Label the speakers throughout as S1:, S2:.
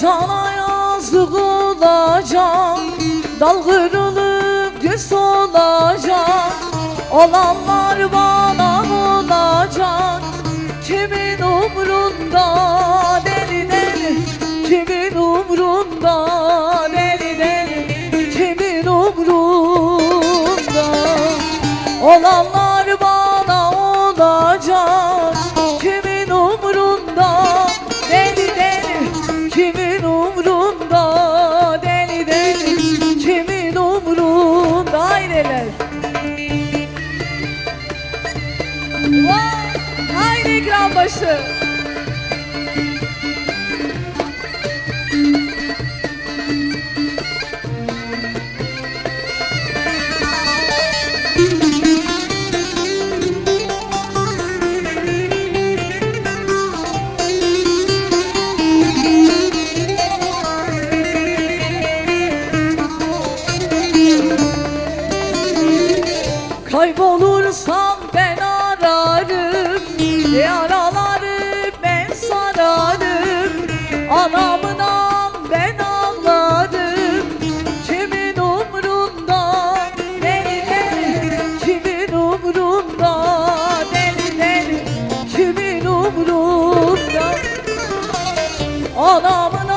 S1: sana yazık olacak Dal kırılıp olacak. Olanlar bana olacak Kimin umrunda Kimin umrunda Deli deli Kimin umrunda Aileler! Haydi ekran başı Kaybolursam ben ararım Yaraları ben sararım. Anamdan ben ağlarım Kimin umrunda Deli deli Kimin umrunda Deli deli Kimin umrunda? Anamdan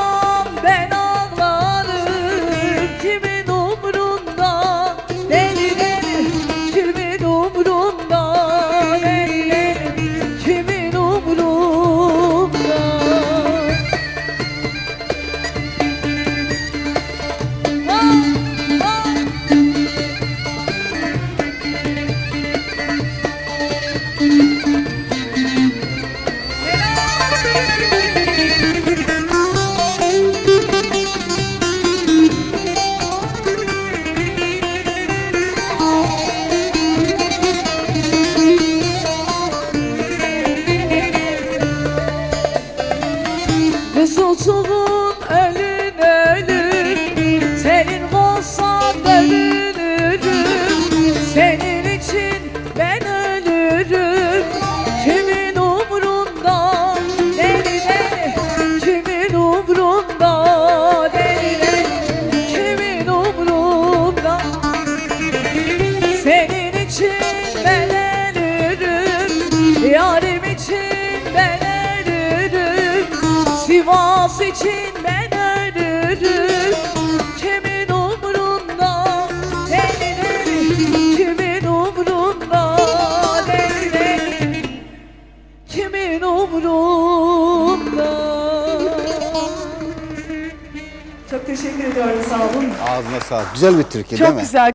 S1: Resulçuğun ölün ölüm Senin olsan ölürüm. Senin için ben ölürüm. Kimin umrunda deli Kimin umrunda deli Kimin umrunda? Senin için ben ölürüm. Yarim için ben ölürüm Sivas için ben ölürüm Kimin umrunda Deli deli Kimin umrunda Deli deli Kimin umrunda Çok teşekkür ediyorum sağ olun.
S2: Ağzına sağlık. Güzel bir türkü değil
S1: Çok
S2: mi?
S1: güzel